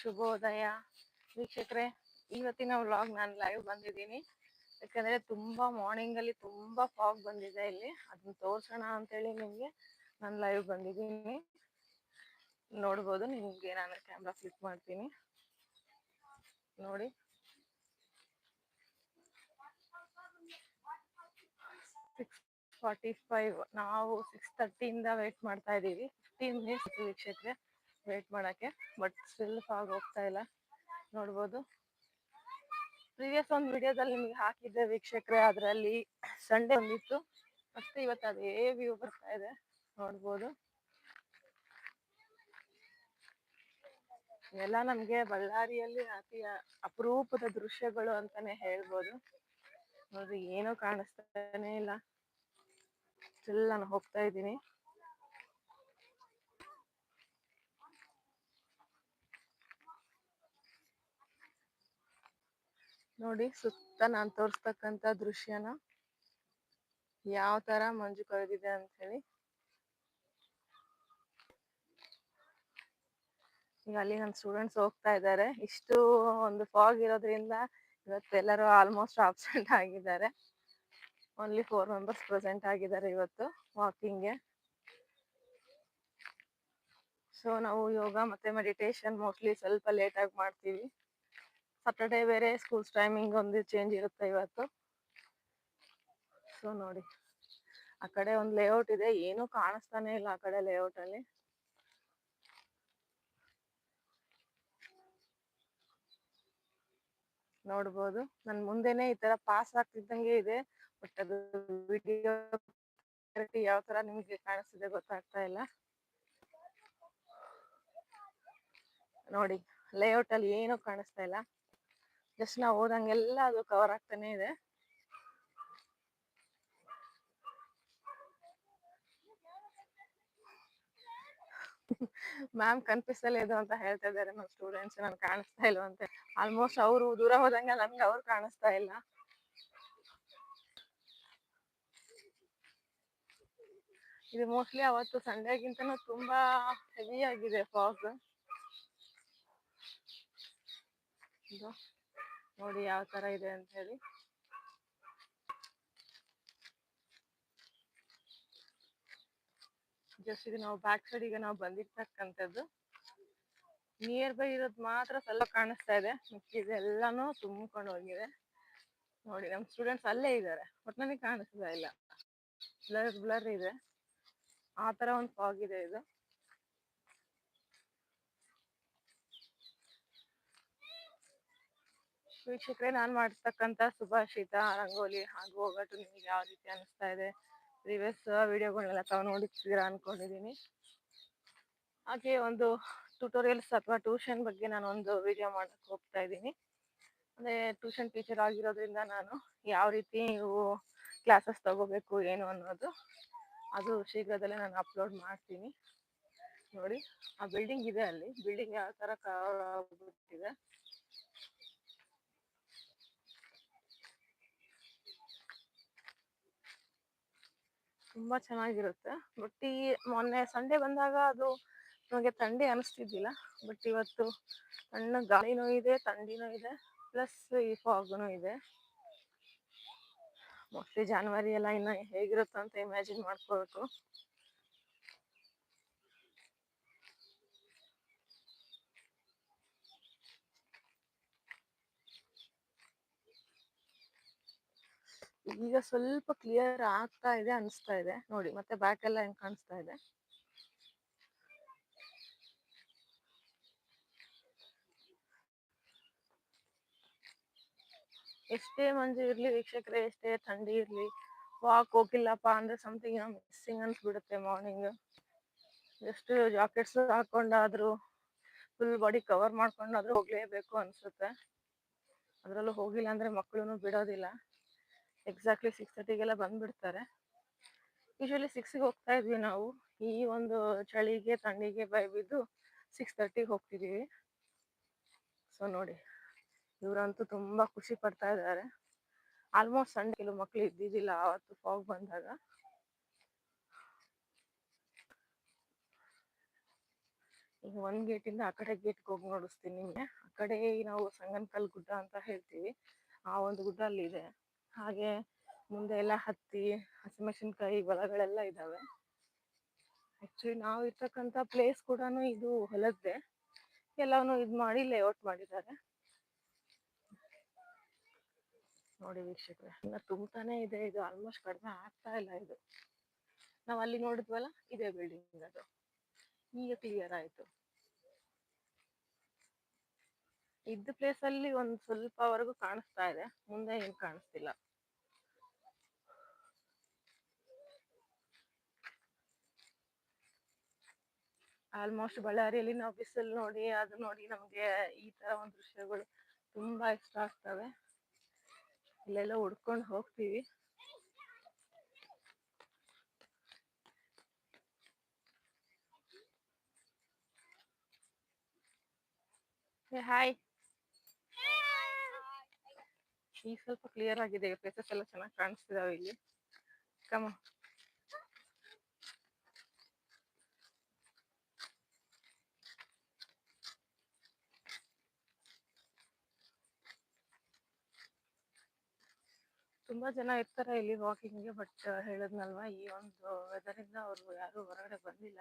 ಶುಭೋದಯ ವೀಕ್ಷಕರೇ, ಇವತ್ತಿನ ವ್ಲಾಗ್ ನಾನು ಲೈವ್ ಬಂದಿದ್ದೀನಿ. ಯಾಕಂದ್ರೆ ತುಂಬಾ ಮಾರ್ನಿಂಗ್ ಅಲ್ಲಿ ತುಂಬಾ ಫಾಗ್ ಬಂದಿದೆ ಇಲ್ಲಿ. ಅದನ್ನ ತೋರ್ಸೋಣ ಅಂತೇಳಿ ನಿಮ್ಗೆ ನಾನು ಲೈವ್ ಬಂದಿದ್ದೀನಿ. ನೋಡ್ಬೋದು ನಿಮ್ಗೆ ನಾನು ಕ್ಯಾಮ್ರಾ ಫ್ಲಿಪ್ ಮಾಡ್ತೀನಿ. ನೋಡಿ. ಸಿಕ್ಸ್ ಫಾರ್ಟಿ ಫೈವ್ ನಾವು ಸಿಕ್ಸ್ ತರ್ಟಿಯಿಂದ ವೇಟ್ ಮಾಡ್ತಾ ಇದ್ದೀವಿ. ಫಿಫ್ಟೀನ್ ಮಿನಿಟ್ಸ್ ವೀಕ್ಷಕರೇ. ವೇಟ್ ಮಾಡಕ್ಕೆ ಬಟ್ ಸ್ಟಿಲ್ ಫಾಗ್ ಹೋಗ್ತಾ ಇಲ್ಲ. ನೋಡ್ಬೋದು. ಪ್ರೀವಿಯಸ್ ಒಂದು ವಿಡಿಯೋದಲ್ಲಿ ನಿಮಗೆ ಹಾಕಿದ್ದೆ ವೀಕ್ಷಕರೇ, ಅದರಲ್ಲಿ ಸಂಡೇ ಬಂದಿತ್ತು. ಮತ್ತೆ ಇವತ್ತು ಅದೇ ವ್ಯೂ ಬರ್ತಾ ಇದೆ. ನೋಡ್ಬೋದು. ಎಲ್ಲ ನಮ್ಗೆ ಬಳ್ಳಾರಿಯಲ್ಲಿ ಅತಿ ಅಪರೂಪದ ದೃಶ್ಯಗಳು ಅಂತಾನೆ ಹೇಳ್ಬೋದು. ನೋಡ್ರಿ, ಏನೂ ಕಾಣಿಸ್ತಾನೆ ಇಲ್ಲ. ಸ್ಟಿಲ್ ನಾನು ಹೋಗ್ತಾ ಇದ್ದೀನಿ. ನೋಡಿ ಸುತ್ತ ನಾನ್ ತೋರಿಸ್ತಕ್ಕಂತ ದೃಶ್ಯನ ಯಾವ ತರ ಮಂಜು ಕಳೆದಿದೆ ಅಂತ ಹೇಳಿ ಈಗ ಅಲ್ಲಿ ನನ್ನ ಸ್ಟೂಡೆಂಟ್ಸ್ ಹೋಗ್ತಾ ಇದ್ದಾರೆ ಇಷ್ಟು ಒಂದು ಫಾಗ್ ಇರೋದ್ರಿಂದ ಇವತ್ತೆಲ್ಲರೂ ಆಲ್ಮೋಸ್ಟ್ ಆಬ್ಸೆಂಟ್ ಆಗಿದ್ದಾರೆ. ಓನ್ಲಿ ಫೋರ್ ಮೆಂಬರ್ಸ್ ಪ್ರೆಸೆಂಟ್ ಆಗಿದ್ದಾರೆ ಇವತ್ತು ವಾಕಿಂಗ್ಗೆ ಸೊ ನಾವು ಯೋಗ ಮತ್ತೆ ಮೆಡಿಟೇಷನ್ ಮೋಸ್ಟ್ಲಿ ಸ್ವಲ್ಪ ಲೇಟ್ ಆಗಿ ಮಾಡ್ತೀವಿ. ಸಾಟರ್ಡೆ ಬೇರೆ ಸ್ಕೂಲ್ಸ್ ಟೈಮಿಂಗ್ ಒಂದು ಚೇಂಜ್ ಇರುತ್ತೆ ಇವತ್ತು. ಸೊ ನೋಡಿ. ಆ ಕಡೆ ಒಂದು ಲೇಔಟ್ ಇದೆ. ಏನೂ ಕಾಣಿಸ್ತಾನೆ ಇಲ್ಲ ಆ ಕಡೆ ಲೇಔಟ್ ಅಲ್ಲಿ. ನೋಡ್ಬೋದು. ನನ್ ಮುಂದೆನೆ ಈ ತರ ಪಾಸ್ ಆಗ್ತಿದ್ದಂಗೆ ಇದೆ. ಬಟ್ ಅದು ವಿಡಿಯೋ ಯಾವ ತರ ನಿಮಗೆ ಕಾಣಿಸ್ತಿದೆ ಗೊತ್ತಾಗ್ತಾ ಇಲ್ಲ. ನೋಡಿ. ಲೇಔಟ್ ಅಲ್ಲಿ ಏನು ಕಾಣಿಸ್ತಾ ಇಲ್ಲ. ಜಸ್ಟ್ ನಾವು ಹೋದಂಗೆಲ್ಲ ಅದು ಕವರ್ ಆಗ್ತಾನೆ ಇದೆ. ಮ್ಯಾಮ್ ಕನ್ಪಿಸ್ತಲ್ಲ ಇದು ಅಂತ ಹೇಳ್ತಾ ಇದ್ದಾರೆ ನಮ್ಮ ಸ್ಟೂಡೆಂಟ್ಸ್ ನನ್ ಕಾಣಿಸ್ತಾ ಇಲ್ವಂತೆ ಆಲ್ಮೋಸ್ಟ್ ಅವರು ದೂರ ಹೋದಂಗೆ ನನ್ಗೆ ಅವ್ರು ಕಾಣಿಸ್ತಾ ಇಲ್ಲ. ಇದು ಮೋಸ್ಟ್ಲಿ ಅವತ್ತು ಸಂಡೆಗಿಂತ ತುಂಬಾ ಹೆವಿ ಆಗಿದೆ ಫಾಗ್ ಇದು ನೋಡಿ ಯಾವ ತರ ಇದೆ ಅಂತ ಹೇಳಿ. ಜಸ್ಟ್ ಇದು ನಾವು ಬ್ಯಾಕ್ ಸೈಡ್ ಈಗ ನಾವು ಬಂದಿರ್ತಕ್ಕಂಥದ್ದು. ನಿಯರ್ ಬೈ ಇರೋದು ಮಾತ್ರ ಸ್ವಲ್ಪ ಕಾಣಿಸ್ತಾ ಇದೆ. ಮಿಕ್ಕಿದೆಲ್ಲಾನು ತುಂಬಿಕೊಂಡು ಹೋಗಿದೆ. ನೋಡಿ ನಮ್ಮ ಸ್ಟೂಡೆಂಟ್ಸ್ ಅಲ್ಲೇ ಇದ್ದಾರೆ. ಬಟ್ ನನಗೆ ಕಾಣಿಸ್ತಾ ಇಲ್ಲ. ಬ್ಲರ್ ಬ್ಲರ್ ಇದೆ. ಆ ತರ ಒಂದು ಫಾಗ್ ಇದೆ ಇದು. ವೀಕ್ಷಕರೇ, ನಾನು ಮಾಡ್ತಕ್ಕಂತ ಸುಭಾಷಿತ ರಂಗೋಲಿ ಹಾಗೂ ಒಗಟು ನಿಮಗೆ ಯಾವ ರೀತಿ ಅನಿಸ್ತಾ ಇದೆ? ಪ್ರೀವಿಯಸ್ ವಿಡಿಯೋಗಳನ್ನೆಲ್ಲ ತಾವು ನೋಡಿರ್ತೀರಾ ಅನ್ಕೊಂಡಿದ್ದೀನಿ ಹಾಗೆ ಒಂದು ಟ್ಯೂಟೋರಿಯಲ್ಸ್ ಅಥವಾ ಟ್ಯೂಷನ್ ಬಗ್ಗೆ ನಾನು ಒಂದು ವಿಡಿಯೋ ಮಾಡಕ್ಕೆ ಹೋಗ್ತಾ ಇದ್ದೀನಿ. ಅಂದರೆ ಟ್ಯೂಷನ್ ಟೀಚರ್ ಆಗಿರೋದ್ರಿಂದ ನಾನು ಯಾವ ರೀತಿ ನೀವು ಕ್ಲಾಸಸ್ ತಗೋಬೇಕು, ಏನು ಅನ್ನೋದು, ಅದು ಶೀಘ್ರದಲ್ಲೇ ನಾನು ಅಪ್ಲೋಡ್ ಮಾಡ್ತೀನಿ. ನೋಡಿ, ಆ ಬಿಲ್ಡಿಂಗ್ ಇದೆ ಅಲ್ಲಿ. ಬಿಲ್ಡಿಂಗ್ ಯಾವ ಥರ ಕವರ್ ತುಂಬಾ ಚೆನ್ನಾಗಿರುತ್ತೆ. ಬಟ್ ಈ ಮೊನ್ನೆ ಸಂಡೇ ಬಂದಾಗ ಅದು ನಮಗೆ ಥಂಡಿ ಅನಿಸ್ತಿದ್ದಿಲ್ಲ. ಬಟ್ ಇವತ್ತು ಸಣ್ಣ ಗಾಳಿನೂ ಇದೆ, ಥಂಡಿನೂ ಇದೆ ಪ್ಲಸ್ ಈ ಫಾಗ್ನು ಇದೆ. ಮೋಸ್ಟ್ಲಿ ಜಾನ್ವರಿ ಎಲ್ಲ ಇನ್ನು ಹೇಗಿರುತ್ತೆ ಅಂತ ಇಮ್ಯಾಜಿನ್ ಮಾಡ್ಕೋಬೇಕು. ಈಗ ಸ್ವಲ್ಪ ಕ್ಲಿಯರ್ ಆಗ್ತಾ ಇದೆ ಅನಿಸ್ತಾ ಇದೆ. ನೋಡಿ, ಮತ್ತೆ ಬ್ಯಾಕ್ ಎಲ್ಲ ಹೆಂಗ್ ಕಾಣಿಸ್ತಾ ಇದೆ? ಎಷ್ಟೇ ಮಂಜು ಇರ್ಲಿ, ವೀಕ್ಷಕರೇ, ಎಷ್ಟೇ ಥಂಡಿ ಇರ್ಲಿ ವಾಕ್ ಹೋಗಿಲ್ಲಪ್ಪ ಅಂದ್ರೆ ಸಮಥಿಂಗ್ ಮಿಸ್ಸಿಂಗ್ ಅನ್ಸ್ಬಿಡುತ್ತೆ ಮಾರ್ನಿಂಗ್ ಎಷ್ಟು ಜಾಕೆಟ್ಸ್ ಹಾಕೊಂಡಾದ್ರು ಫುಲ್ ಬಾಡಿ ಕವರ್ ಮಾಡ್ಕೊಂಡಾದ್ರೂ ಹೋಗ್ಲೇಬೇಕು ಅನ್ಸುತ್ತೆ. ಅದ್ರಲ್ಲೂ ಹೋಗಿಲ್ಲ ಅಂದ್ರೆ ಮಕ್ಕಳು ಬಿಡೋದಿಲ್ಲ. ಎಕ್ಸಾಕ್ಟ್ಲಿ ಸಿಕ್ಸ್ ತರ್ಟಿಗೆಲ್ಲ ಬಂದ್ಬಿಡ್ತಾರೆ. ಯೂಶಲಿ ಸಿಕ್ಸ್ಗೆ ಹೋಗ್ತಾ ಇದ್ವಿ ನಾವು. ಈ ಒಂದು ಚಳಿಗೆ, ತಣ್ಣಿಗೆ ಬೈ ಬಿದ್ದು ಸಿಕ್ಸ್ ತರ್ಟಿಗೆ ಹೋಗ್ತಿದ್ದೀವಿ ಸೊ ನೋಡಿ, ಇವರಂತೂ ತುಂಬ ಖುಷಿ ಪಡ್ತಾ ಇದ್ದಾರೆ. ಆಲ್ಮೋಸ್ಟ್ ಸಣ್ಣ ಕೆಲವು ಮಕ್ಕಳು ಇದ್ದಿದ್ದಿಲ್ಲ ಆವತ್ತು ಫಾಗ್ ಬಂದಾಗ. ಈಗ ಒಂದ್ ಗೇಟಿಂದ ಆ ಕಡೆ ಗೇಟ್ಗೆ ಹೋಗಿ ನೋಡಿಸ್ತೀನಿ ನಿಮ್ಗೆ. ಆ ಕಡೆ ನಾವು ಸಂಗನಕಲ್ ಗುಡ್ಡ ಅಂತ ಹೇಳ್ತೀವಿ. ಆ ಒಂದು ಗುಡ್ಡ ಅಲ್ಲಿ ಇದೆ ಹಾಗೆ ಮುಂದೆ ಎಲ್ಲ ಹತ್ತಿ, ಹಸಿಮೆಣಸಿನ್ಕಾಯಿ, ಹೊಲಗಳೆಲ್ಲ ಇದಾವೆ. ಆಕ್ಚುಲಿ ನಾವು ಇರ್ತಕ್ಕಂಥ ಪ್ಲೇಸ್ ಕೂಡ ಇದು ಹೊಲದ್ದೆ. ಎಲ್ಲವನ್ನು ಇದ್ ಮಾಡಿ ಲೇಔಟ್ ಮಾಡಿದ್ದಾರೆ. ನೋಡಿ ವೀಕ್ಷಕರೇ, ಇನ್ನ ತುಂಬಾನೇ ಇದೆ, ಇದು ಆಲ್ಮೋಸ್ಟ್ ಕಡಿಮೆ ಆಗ್ತಾ ಇಲ್ಲ ಇದು. ನಾವ್ ಅಲ್ಲಿ ನೋಡಿದ್ವಲ್ಲ, ಇದೇ ಬಿಲ್ಡಿಂಗ್ ಅದು. ಈಗ ಕ್ಲಿಯರ್ ಆಯ್ತು. ಇದ್ದ ಪ್ಲೇಸ್ ಅಲ್ಲಿ ಒಂದ್ ಸ್ವಲ್ಪವರೆಗೂ ಕಾಣಿಸ್ತಾ ಇದೆ. ಮುಂದೆ ಏನ್ ಕಾಣಿಸ್ತಿಲ್ಲ. ಆಲ್ಮೋಸ್ಟ್ ಬಳ್ಳಾರಿಯಲ್ಲಿ ನಾವು ಬಿಸಿಲು ನೋಡಿ, ಅದು ನೋಡಿ ನಮ್ಗೆ ಈ ತರ ಒಂದು ದೃಶ್ಯಗಳು ತುಂಬಾ ಇಷ್ಟ ಆಗ್ತವೆ. ಇಲ್ಲೆಲ್ಲ ಹುಡ್ಕೊಂಡು ಹೋಗ್ತೀವಿ. ಹಾಯ್ ಈಗ ಸ್ವಲ್ಪ ಕ್ಲಿಯರ್ ಆಗಿದೆ ಪ್ಲೇಸಸ್ ಎಲ್ಲ ಚೆನ್ನಾಗಿ ಕಾಣಿಸ್ತಿದಾವೆ ಇಲ್ಲಿ. ಕಮ ತುಂಬಾ ಜನ ಇರ್ತಾರೆ ಇಲ್ಲಿ ವಾಕಿಂಗ್ಗೆ ಬಟ್ ಹೇಳದ್ನಲ್ವಾ, ಈ ಒಂದು ವೆದರ್ ಇಂದ ಅವರು ಯಾರು ಹೊರಗಡೆ ಬಂದಿಲ್ಲ.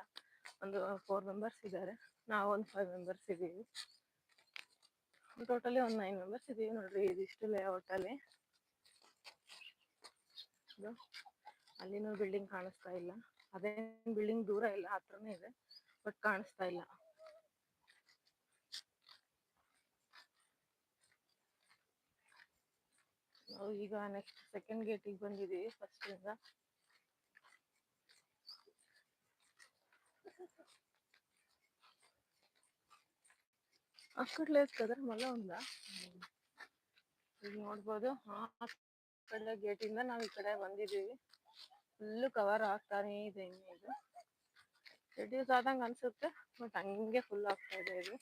ಒಂದು ಫೋರ್ ಮೆಂಬರ್ಸ್ ಇದ್ದಾರೆ. ನಾವು ಒಂದು ಫೈವ್ ಮೆಂಬರ್ಸ್ ಇದೀವಿ. ಟೋಟಲಿ ಒಂದು ನೈನ್ ಮೆಂಬರ್ಸ್ ಇದೀವಿ ನೋಡ್ರಿ ಇದಿಷ್ಟು ಲೇಔಟ್ ಅಲ್ಲಿ. ಇದು ಅಲ್ಲಿನೂ ಬಿಲ್ಡಿಂಗ್ ಕಾಣಿಸ್ತಾ ಇಲ್ಲ. ಅದೇ ಬಿಲ್ಡಿಂಗ್ ದೂರ ಇಲ್ಲ, ಹತ್ರನೇ ಇದೆ ಬಟ್ ಕಾಣಿಸ್ತಾ ಇಲ್ಲ. ನಾವು ಈಗ ನೆಕ್ಸ್ಟ್ ಸೆಕೆಂಡ್ ಗೇಟಿಗೆ ಬಂದಿದ್ದೀವಿ ಫಸ್ಟ್ ಇಂದ ಅಕ್ಕಡ್ಲೆ ಕದರ್ ಮಲ ఉందా ನೋಡ್ಬೋದು ಆ ಕಡೆ ಗೇಟ್ ಇಂದ ನಾವು ಈ ಕಡೆ ಬಂದಿದ್ದೀವಿ. ಫುಲ್ ಕವರ್ ಆಗ್ತಾನೆ ಇದೆ ಇದು. ರೆಡ್ಯೂಸ್ ಆದಂಗೆ ಅನ್ಸುತ್ತೆ ಬಟ್ ಹಂಗೆ ಫುಲ್ ಆಗ್ತಾ ಇದೆ ಇದು.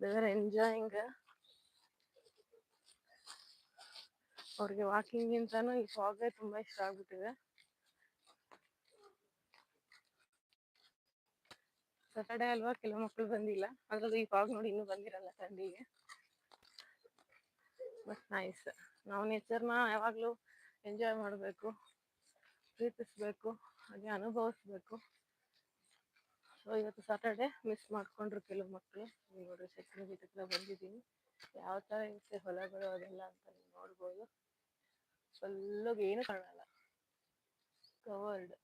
ದೇವರ್ ಎಂಜಾಯಿಂಗ್ ಅವ್ರಿಗೆ ವಾಕಿಂಗ್ ಗಿಂತಾನು ಈ ಫಾಗೇ ತುಂಬಾ ಇಷ್ಟ ಆಗ್ಬಿಟ್ಟಿದೆ. ಸಾಟರ್ಡೆ ಅಲ್ವಾ ಕೆಲವು ಮಕ್ಕಳು ಬಂದಿಲ್ಲ. ಅದ್ರಲ್ಲೂ ಇವಾಗ ನೋಡಿ ಇನ್ನೂ ಬಂದಿರಲ್ಲ ಸಂಡಿಗೆ ಬಟ್ ನೈಸ್ ನಾವು ನೇಚರ್ನ ಯಾವಾಗಲೂ ಎಂಜಾಯ್ ಮಾಡಬೇಕು, ಪ್ರೀತಿಸ್ಬೇಕು, ಹಾಗೆ ಅನುಭವಿಸ್ಬೇಕು. ಸೊ ಇವತ್ತು ಸಾಟರ್ಡೆ ಮಿಸ್ ಮಾಡ್ಕೊಂಡ್ರು ಕೆಲವು ಮಕ್ಕಳು ನೋಡ್ರಿ ಸೆಕೆಂಡ್ ಬಂದಿದ್ದೀನಿ. ಯಾವ ಥರ ಇರುತ್ತೆ ಹೊಲಗಳು ಅದೆಲ್ಲ ಅಂತ ನೀವು ನೋಡ್ಬೋದು. ಫುಲ್ಲಾಗ ಏನು ಕಾಣಲ್ಲ. ಕವರ್ಡ್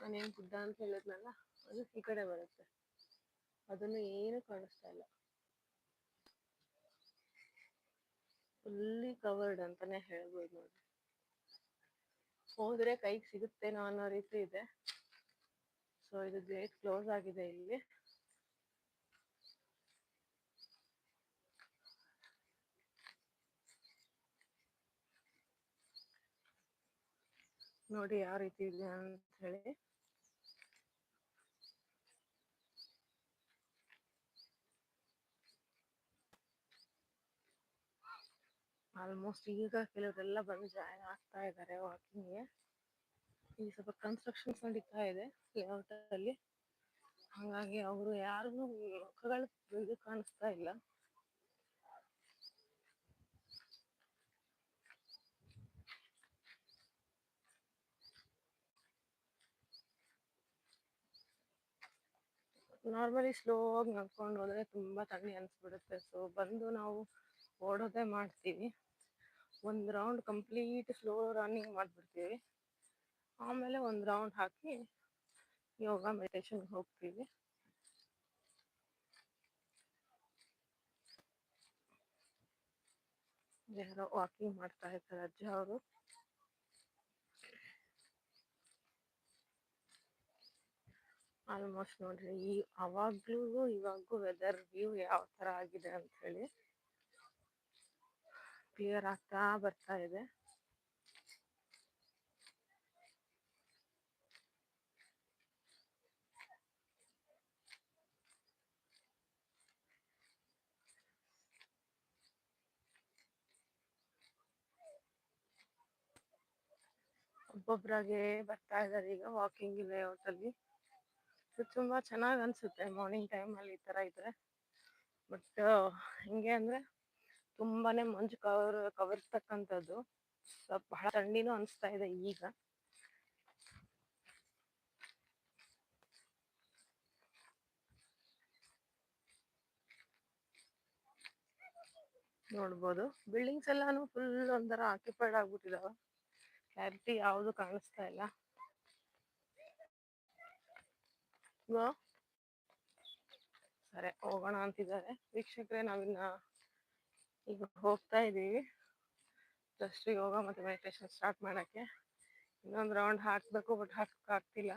ನಾನೇನು ಗುಡ್ಡ ಅಂತ ಹೇಳಿದ್ನಲ್ಲ, ಅದು ಈ ಕಡೆ ಬರುತ್ತೆ. ಅದನ್ನು ಏನು ಕಾಣಿಸ್ತಾ ಇಲ್ಲ. ಫುಲ್ಲಿ ಕವರ್ಡ್ ಅಂತಾನೆ ಹೇಳ್ಬೋದು ನೋಡಿ. ಹೋದ್ರೆ ಕೈಗೆ ಸಿಗುತ್ತೇನೋ ಅನ್ನೋ ರೀತಿ ಇದೆ. ಸೊ ಇದು ಗೇಟ್ ಕ್ಲೋಸ್ ಆಗಿದೆ ಇಲ್ಲಿ. ನೋಡಿ ಯಾವ ರೀತಿ ಇದೆ ಅಂತ ಹೇಳಿ. ಆಲ್ಮೋಸ್ಟ್ ಈಗ ಕೆಲವರೆಲ್ಲ ಬಂದು ಜಾಯ್ನ್ ಆಗ್ತಾ ಇದ್ದಾರೆ ವಾಕಿಂಗ್ಗೆ ಇಲ್ಲಿ ಸ್ವಲ್ಪ ಕನ್ಸ್ಟ್ರಕ್ಷನ್ಸ್ ನಡೀತಾ ಇದೆ ಲೇಔಟ್ ಅಲ್ಲಿ. ಹಾಗಾಗಿ ಅವರು ಯಾರಿಗೂ ಮುಖಗಳು ಕಾಣಿಸ್ತಾ ಇಲ್ಲ. ನಾರ್ಮಲಿ ಸ್ಲೋ ಆಗಿ ನಡ್ಕೊಂಡು ಹೋದ್ರೆ ತುಂಬಾ ಥಂಡಿ ಅನ್ಸ್ಬಿಡುತ್ತೆ. ಸೊ ಬಂದು ನಾವು ಓಡೋದೇ ಮಾಡ್ತೀವಿ. ಒಂದು ರೌಂಡ್ ಕಂಪ್ಲೀಟ್ ಸ್ಲೋ ರನ್ನಿಂಗ್ ಮಾಡ್ಬಿಡ್ತೀವಿ. ಆಮೇಲೆ ಒಂದು ರೌಂಡ್ ಹಾಕಿ ಯೋಗ ಮೆಡಿಟೇಷನ್ ಹೋಗ್ತೀವಿ. ಯಾರೋ ವಾಕಿಂಗ್ ಮಾಡ್ತಾ ಇರ್ತಾರೆ ಅಜ್ಜ ಅವರು. ಆಲ್ಮೋಸ್ಟ್ ನೋಡ್ರಿ, ಈ ಅವಾಗ್ಲೂ ಇವಾಗೂ ವೆದರ್ ವ್ಯೂ ಯಾವ ತರ ಆಗಿದೆ ಅಂತ ಹೇಳಿ ಕ್ಲಿಯರ್ ಆಗ್ತಾ ಬರ್ತಾ ಇದೆ. ಒಬ್ಬೊಬ್ರಾಗೆ ಬರ್ತಾ ಇದಾರೆ ಈಗ ವಾಕಿಂಗ್ ಲೇಔಟ್ ಅಲ್ಲಿ. ಇದು ತುಂಬಾ ಚೆನ್ನಾಗಿ ಅನ್ಸುತ್ತೆ ಮಾರ್ನಿಂಗ್ ಟೈಮ್ ಅಲ್ಲಿ ಈ ತರ ಇದ್ರೆ. ಬಟ್ ಹಿಂಗೆ ಅಂದ್ರೆ ತುಂಬಾನೇ ಮಂಜು ಕವರ್ ಕವರ್ತಕ್ಕಂಥದ್ದು ಸ್ವಲ್ಪ ಬಹಳ ಥಂಡಿನೂ ಅನಿಸ್ತಾ ಇದೆ ಈಗ. ನೋಡ್ಬೋದು. ಬಿಲ್ಡಿಂಗ್ಸ್ ಎಲ್ಲಾನು ಫುಲ್ ಒಂಥರ ಆಕ್ಯುಪೈಡ್ ಆಗ್ಬಿಟ್ಟಿದಾವೆ. ಕ್ಲಾರಿಟಿ ಯಾವುದು ಕಾಣಿಸ್ತಾ ಇಲ್ಲ. ಸರಿ, ಹೋಗೋಣ ಅಂತಿದ್ದಾರೆ. ವೀಕ್ಷಕರೇ, ನಾವಿನ್ನ ಈಗ ಹೋಗ್ತಾ ಇದೀವಿ ಜಸ್ಟ್ ಯೋಗ ಮತ್ತೆ ಮೆಡಿಟೇಷನ್ ಸ್ಟಾರ್ಟ್ ಮಾಡಕ್ಕೆ. ಇನ್ನೊಂದು ರೌಂಡ್ ಹಾಕ್ಬೇಕು ಬಟ್ ಹಾಕಕ್ ಆಗ್ತಿಲ್ಲ.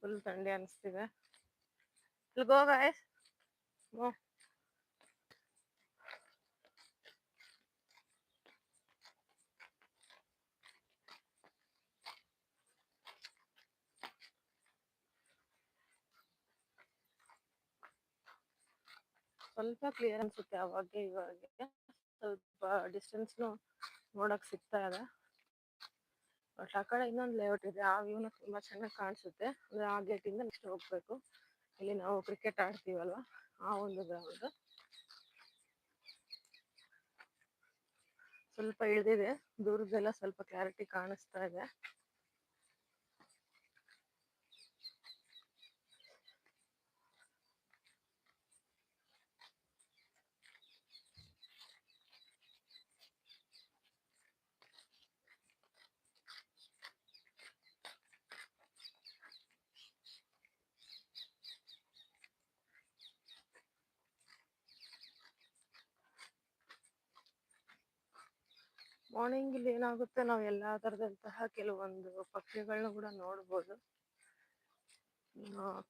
ಫುಲ್ ಥಂಡಿ ಅನಿಸ್ತಿದೆ. ಗೋ ಗಾಯ್ಸ್ ಸ್ವಲ್ಪ ಕ್ಲಿಯರ್ ಅನ್ಸುತ್ತೆ ಅವಾಗ ಇವಾಗ. ಸ್ವಲ್ಪ ಡಿಸ್ಟೆನ್ಸ್ನು ನೋಡಕ್ ಸಿಗ್ತಾ ಇದೆ. ಬಟ್ ಆ ಕಡೆ ಇನ್ನೊಂದು ಲೇಔಟ್ ಇದೆ. ಆ ವ್ಯೂನ ತುಂಬಾ ಚೆನ್ನಾಗಿ ಕಾಣಿಸುತ್ತೆ. ಅಂದ್ರೆ ಆ ಗೇಟ್ ಇಂದ ನೆಕ್ಸ್ಟ್ ಹೋಗ್ಬೇಕು. ಇಲ್ಲಿ ನಾವು ಕ್ರಿಕೆಟ್ ಆಡ್ತೀವಲ್ವಾ? ಆ ಒಂದು ಗ್ರೌಂಡ್ ಸ್ವಲ್ಪ ಇಳಿದಿದೆ. ದೂರದೆಲ್ಲ ಸ್ವಲ್ಪ ಕ್ಲಾರಿಟಿ ಕಾಣಿಸ್ತಾ ಇದೆ. ಮಾರ್ನಿಂಗ್ ಇಲ್ಲಿ ಏನಾಗುತ್ತೆ ನಾವು ಎಲ್ಲಾ ತರದಂತಹ ಕೆಲವೊಂದು ಪಕ್ಷಿಗಳನ್ನ ಕೂಡ ನೋಡ್ಬೋದು.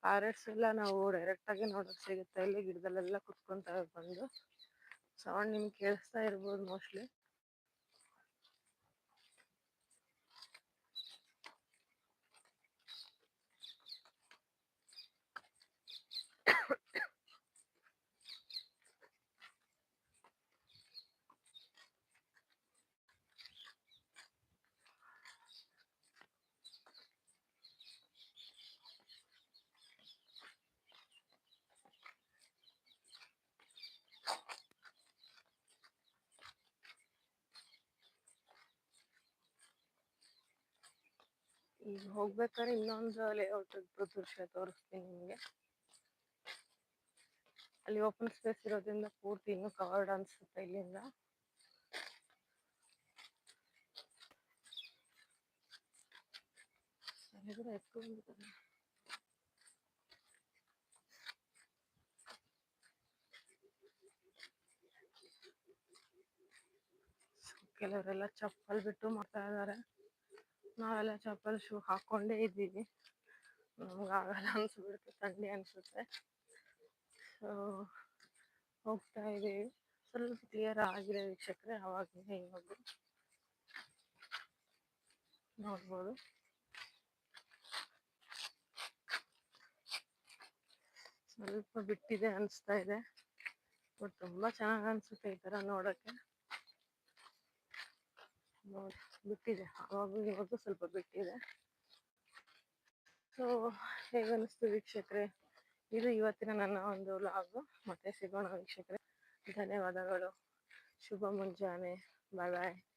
ಪ್ಯಾರೆಟ್ಸ್ ಎಲ್ಲ ನಾವು ಡೈರೆಕ್ಟ್ ಆಗಿ ನೋಡಕ್ ಸಿಗುತ್ತೆ. ಇಲ್ಲಿ ಗಿಡದಲ್ಲೆಲ್ಲ ಕುತ್ಕೊಂತ ಬಂದು ಸೌಂಡ್ ನಿಮ್ಗೆ ಕೇಳಿಸ್ತಾ ಇರ್ಬೋದು ಮೋಸ್ಟ್ಲಿ ಈಗ ಹೋಗ್ಬೇಕಾದ್ರೆ ಇನ್ನೊಂದು ಲೇಔಟ್ ದೃಶ್ಯ ತೋರಿಸ್ತೀನಿ ನಿಮಗೆ. ಅಲ್ಲಿ ಓಪನ್ ಸ್ಪೇಸ್ ಇರೋದ್ರಿಂದ ಪೂರ್ತಿ ಇನ್ನೂ ಕವರ್ಡ್ ಅನ್ಸುತ್ತೆ ಇಲ್ಲಿಂದ. ಎತ್ಕೊಂಡ್ಬಿಟ್ಟಿದೆ. ಕೆಲವರೆಲ್ಲ ಚಪ್ಪಲ್ ಬಿಟ್ಟು ಮಾಡ್ತಾ ಇದಾರೆ ನಾವೆಲ್ಲ ಚಪ್ಪಲ್ ಶೂ ಹಾಕೊಂಡೇ ಇದ್ದೀವಿ. ನಮ್ಗೆ ಆಗಲ್ಲ ಅನ್ಸ್ಬಿಡುತ್ತೆ, ಥಂಡಿ ಅನ್ಸುತ್ತೆ. ಸೊ ಹೋಗ್ತಾ ಇದ್ದೀವಿ. ಸ್ವಲ್ಪ ಕ್ಲಿಯರ್ ಆಗಿದೆ ವೀಕ್ಷಕರೆ ಅವಾಗಿದೆ ಇವಾಗ. ನೋಡ್ಬೋದು. ಸ್ವಲ್ಪ ಬಿಟ್ಟಿದೆ ಅನಿಸ್ತಾ ಇದೆ. ಬಟ್ ತುಂಬಾ ಚೆನ್ನಾಗಿ ಅನ್ಸುತ್ತೆ ಈ ತರ ನೋಡಕ್ಕೆ. ನೋಡಿ. ಬಿಟ್ಟಿದೆ. ಅವಾಗ ಇವಾಗ ಸ್ವಲ್ಪ ಬಿಟ್ಟಿದೆ. ಸೊ ಹೇಗನ್ನಿಸ್ತು ವೀಕ್ಷಕರೇ? ಇದು ಇವತ್ತಿನ ನನ್ನ ಒಂದು ಲಾಗು ಮತ್ತೆ ಸಿಗೋಣ ವೀಕ್ಷಕರೇ. ಧನ್ಯವಾದಗಳು. ಶುಭ ಮುಂಜಾನೆ. ಬಾಯ್ ಬಾಯ್